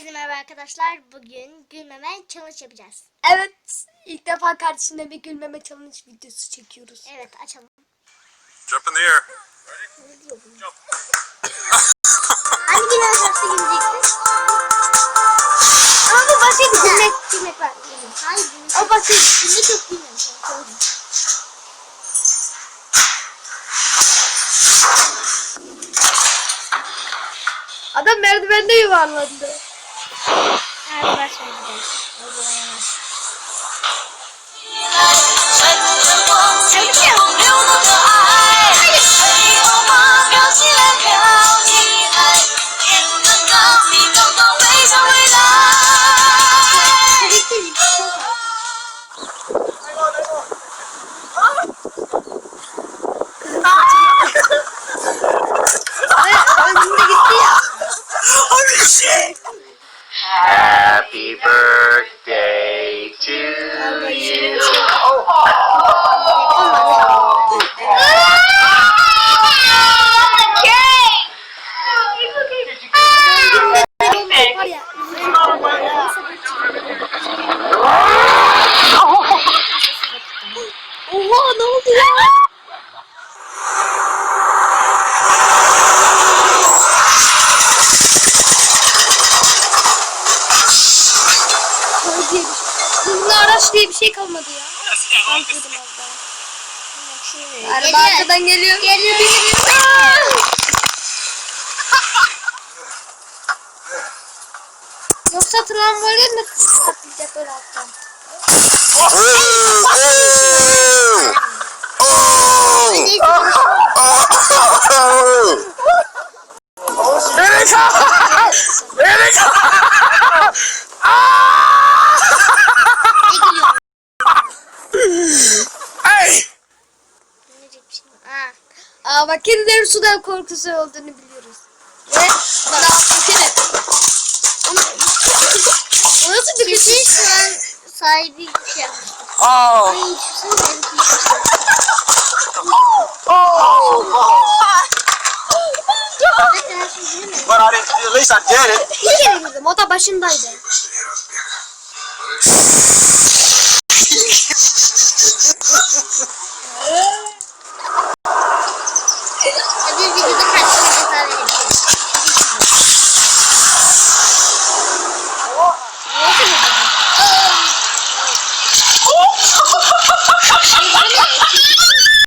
Herkese merhaba arkadaşlar. Bugün gülmeme challenge yapacağız. Evet. ilk defa kardeşimle bir gülmeme challenge videosu çekiyoruz. Evet açalım. Jump in the air. Hangi gülmeme şarkısı güleceksin? Ama bu basit gülmek, gülmek var. Hayır gülme O basit. Gülme çok gülmem. Adam merdivende yuvarlandı. 얼씨. Happy birthday to you. Oha ne oldu ya? Diye bir şey. Hızlı araç diye bir şey kalmadı ya. Kalkıyordum az daha. Araba Geliyor. arkadan geliyor. Geliyor. Yoksa tramvayla mı patlayacak böyle alttan? Gülecek bir şey mi? Ha. Aa bak kedilerin sudan korkusu olduğunu biliyoruz. Ve bana affedin. Ama o nasıl bir kedi? şu an sahibi şey yapmıştır. Oh. Ay sen benimki şey gülmüyor. But I didn't, at least I did it. Bir kere girdim. O da başındaydı.